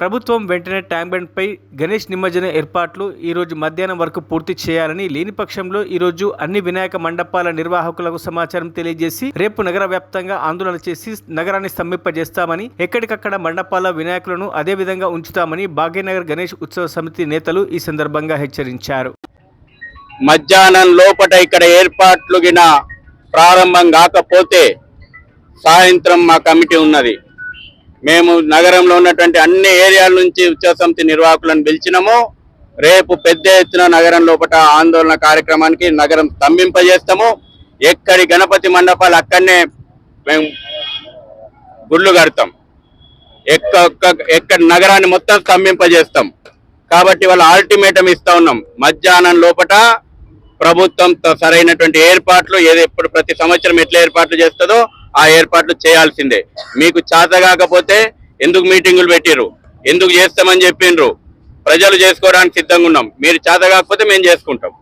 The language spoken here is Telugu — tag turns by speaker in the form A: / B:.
A: ప్రభుత్వం వెంటనే ట్యాంక్ బండ్ పై గణేష్ నిమజ్జన ఏర్పాట్లు ఈరోజు మధ్యాహ్నం వరకు పూర్తి చేయాలని లేని పక్షంలో ఈరోజు అన్ని వినాయక మండపాల నిర్వాహకులకు సమాచారం తెలియజేసి రేపు నగర వ్యాప్తంగా ఆందోళన చేసి నగరాన్ని స్తంభింపజేస్తామని ఎక్కడికక్కడ మండపాల వినాయకులను అదే విధంగా ఉంచుతామని భాగ్యనగర్ గణేష్ ఉత్సవ సమితి నేతలు ఈ సందర్భంగా హెచ్చరించారు.
B: మధ్యాహ్నం లోపట ఇక్కడ ఏర్పాట్లు గిన ప్రారంభం కాకపోతే సాయంత్రం మా కమిటీ ఉన్నది. మేము నగరంలో ఉన్నటువంటి అన్ని ఏరియాల నుంచి ఉత్సవ నిర్వాహకులను పిలిచినాము. రేపు పెద్ద ఎత్తున నగరం లోపట ఆందోళన కార్యక్రమానికి నగరం స్తంభింపజేస్తాము. ఎక్కడి గణపతి మండపాలు అక్కడనే మేము గుళ్ళు కడతాం. ఎక్క ఒక్క- ఎక్కడ నగరాన్ని మొత్తం స్తంభింపజేస్తాం. కాబట్టి వాళ్ళ ఆల్టిమేటం ఇస్తా ఉన్నాం. మధ్యాహ్నం లోపట ప్రభుత్వం సరైనటువంటి ఏర్పాట్లు ఏది ఎప్పుడు ప్రతి సంవత్సరం ఎట్లా ఏర్పాట్లు చేస్తుందో ఆ ఏర్పాట్లు చేయాల్సిందే. మీకు చేత కాకపోతే ఎందుకు మీటింగులు పెట్టిర్రు? ఎందుకు చేస్తామని చెప్పిండ్రు ప్రజలు చేసుకోవడానికి సిద్ధంగా ఉన్నాం. మీరు చేత కాకపోతే మేము చేసుకుంటాం.